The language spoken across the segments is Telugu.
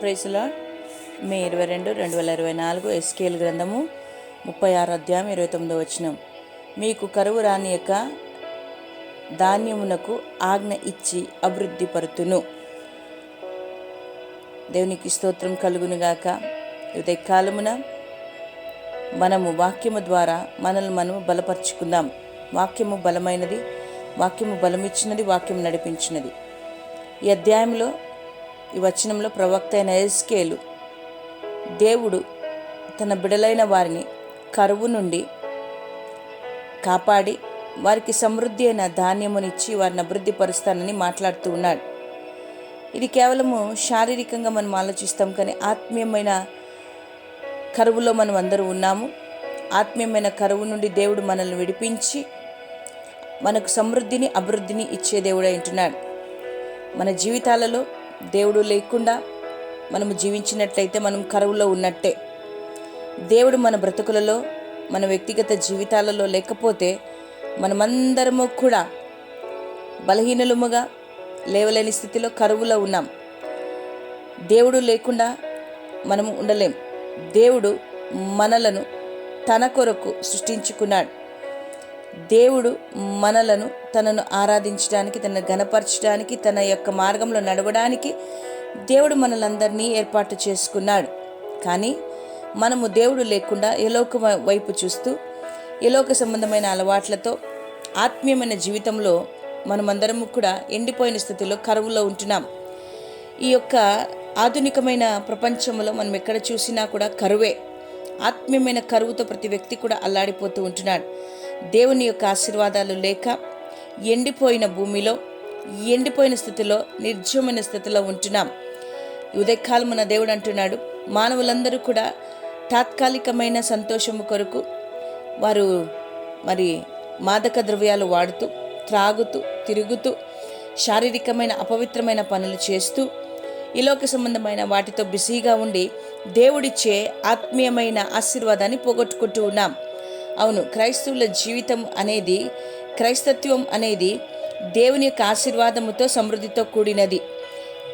ప్రైస్లా మే ఇరవై రెండు రెండు వేల ఇరవై నాలుగు ఎస్కేల్ గ్రంథము ముప్పై ఆరు అధ్యాయం ఇరవై తొమ్మిదో వచనం. మీకు కరువు రాని యొక్క ధాన్యమునకు ఆజ్ఞ ఇచ్చి అభివృద్ధి పరుతును. దేవునికి స్తోత్రం కలుగునుగాక ఉదయకాలమున మనము వాక్యము ద్వారా మనల్ని మనము బలపరుచుకుందాం. వాక్యము బలమైనది వాక్యము బలమిచ్చినది వాక్యం నడిపించినది. ఈ అధ్యాయంలో ఈ వచనంలో ప్రవక్త అయిన ఎస్కేలు దేవుడు తన బిడలైన వారిని కరువు నుండి కాపాడి వారికి సమృద్ధి అయిన ధాన్యమునిచ్చి వారిని అభివృద్ధి పరుస్తానని మాట్లాడుతూ ఉన్నాడు. ఇది కేవలము శారీరకంగా మనం ఆలోచిస్తాం కానీ ఆత్మీయమైన కరువులో మనం అందరూ ఉన్నాము. ఆత్మీయమైన కరువు నుండి దేవుడు మనల్ని విడిపించి మనకు సమృద్ధిని అభివృద్ధిని ఇచ్చే దేవుడు అంటున్నాడు మన జీవితాలలో దేవుడు లేకుండా మనము జీవించినట్లయితే మనం కరువులో ఉన్నట్టే. దేవుడు మన బ్రతుకులలో మన వ్యక్తిగత జీవితాలలో లేకపోతే మనమందరము కూడా బలహీనలుముగా లేవలేని స్థితిలో కరువులో ఉన్నాం. దేవుడు లేకుండా మనము ఉండలేం. దేవుడు మనలను తన కొరకు సృష్టించుకున్నాడు. దేవుడు మనలను తనను ఆరాధించడానికి తనను గనపరచడానికి తన యొక్క మార్గంలో నడవడానికి దేవుడు మనలందరినీ ఏర్పాటు చేసుకున్నాడు. కానీ మనము దేవుడు లేకుండా ఎలోక వైపు చూస్తూ ఎలోక సంబంధమైన అలవాట్లతో ఆత్మీయమైన జీవితంలో మనమందరము కూడా ఎండిపోయిన స్థితిలో కరువులో ఉంటున్నాం. ఈ యొక్క ఆధునికమైన ప్రపంచంలో మనం ఎక్కడ చూసినా కూడా కరువే. ఆత్మీయమైన కరువుతో ప్రతి వ్యక్తి కూడా అల్లాడిపోతూ ఉంటున్నాడు. దేవుని యొక్క ఆశీర్వాదాలు లేక ఎండిపోయిన భూమిలో ఎండిపోయిన స్థితిలో నిర్జీవమైన స్థితిలో ఉంటున్నాం. ఉదయకాలమున దేవుడు అంటున్నాడు మానవులందరూ కూడా తాత్కాలికమైన సంతోషము కొరకు వారు మరి మాదక ద్రవ్యాలు వాడుతూ త్రాగుతూ తిరుగుతూ శారీరకమైన అపవిత్రమైన పనులు చేస్తూ ఈలోక సంబంధమైన వాటితో బిజీగా ఉండి దేవుడిచ్చే ఆత్మీయమైన ఆశీర్వాదాన్ని పోగొట్టుకుంటూ ఉన్నాం. అవును క్రైస్తవుల జీవితం అనేది క్రైస్తత్వం అనేది దేవుని యొక్క ఆశీర్వాదముతో సమృద్ధితో కూడినది.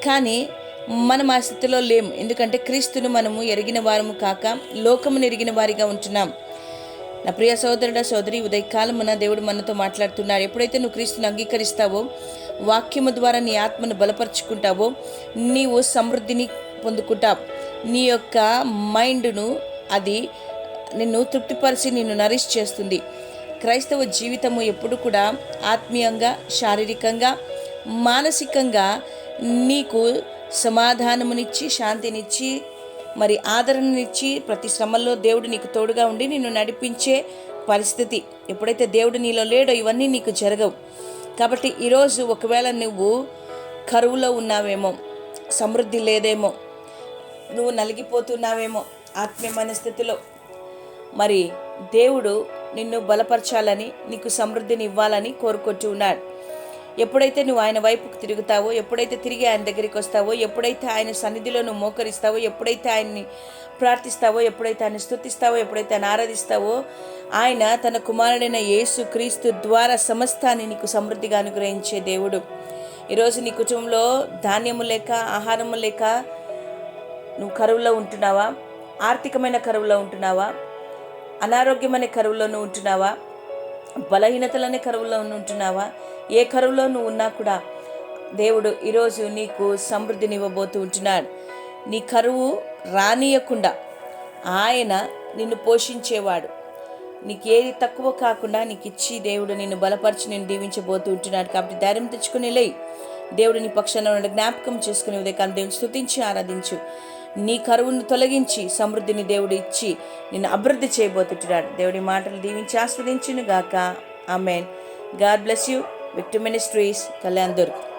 కానీ మనం ఆ స్థితిలో లేము. ఎందుకంటే క్రీస్తును మనము ఎరిగిన వారము కాక లోకమును ఎరిగిన వారిగా ఉంటున్నాం. నా ప్రియ సోదరుడ సోదరి ఉదయకాలమున దేవుడు మనతో మాట్లాడుతున్నాడు ఎప్పుడైతే నువ్వు క్రీస్తుని అంగీకరిస్తావో వాక్యము ద్వారా నీ ఆత్మను బలపరుచుకుంటావో నీవు సమృద్ధిని పొందుకుంటావు. నీ యొక్క మైండ్ను అది నిన్ను తృప్తిపరిచి నిన్ను నరిష్ చేస్తుంది. క్రైస్తవ జీవితము ఎప్పుడు కూడా ఆత్మీయంగా శారీరకంగా మానసికంగా నీకు సమాధానమునిచ్చి శాంతినిచ్చి మరి ఆదరణనిచ్చి ప్రతి శ్రమల్లో దేవుడు నీకు తోడుగా ఉండి నిన్ను నడిపించే పరిస్థితి. ఎప్పుడైతే దేవుడు నీలో లేడో ఇవన్నీ నీకు జరగవు. కాబట్టి ఈరోజు ఒకవేళ నువ్వు కరువులో ఉన్నావేమో సమృద్ధి లేదేమో నువ్వు నలిగిపోతున్నావేమో ఆత్మీయమైన స్థితిలో మరి దేవుడు నిన్ను బలపరచాలని నీకు సమృద్ధిని ఇవ్వాలని కోరుకుంటూ ఉన్నాడు. ఎప్పుడైతే నువ్వు ఆయన వైపుకు తిరుగుతావో ఎప్పుడైతే తిరిగి ఆయన దగ్గరికి వస్తావో ఎప్పుడైతే ఆయన సన్నిధిలో నువ్వు మోకరిస్తావో ఎప్పుడైతే ఆయన్ని ప్రార్థిస్తావో ఎప్పుడైతే ఆయన స్థుతిస్తావో ఎప్పుడైతే ఆయన ఆరాధిస్తావో ఆయన తన కుమారుడైన యేసు క్రీస్తు ద్వారా సమస్తాన్ని నీకు సమృద్ధిగా అనుగ్రహించే దేవుడు. ఈరోజు నీ కుటుంబంలో ధాన్యము లేక ఆహారము లేక నువ్వు కరువులో ఉంటున్నావా? ఆర్థికమైన కరువులో ఉంటున్నావా? అనారోగ్యమనే అనే కరువులోనూ ఉంటున్నావా? బలహీనతలనే కరువులో ఉంటున్నావా? ఏ కరువులో నువ్వు ఉన్నా కూడా దేవుడు ఈరోజు నీకు సమృద్ధినివ్వబోతూ ఉంటున్నాడు. నీ కరువు రానియకుండా ఆయన నిన్ను పోషించేవాడు. నీకు ఏది తక్కువ కాకుండా నీకు ఇచ్చి దేవుడు నిన్ను బలపరిచి నేను దీవించబోతూ ఉంటున్నాడు కాబట్టి ధైర్యం తెచ్చుకుని లే దేవుడు నీ పక్షంలో ఉన్న జ్ఞాపకం చేసుకుని ఉదయకాలం దేవుని స్థుతించి ఆరాధించు. నీ కరువును తొలగించి సమృద్ధిని దేవుడు ఇచ్చి నిన్ను అభివృద్ధి చేయబోతుంటున్నాడు. దేవుడి మాటలు దీవించి ఆస్వాదించును గాక amen. God bless you. Victor ministries Kalyan Durg.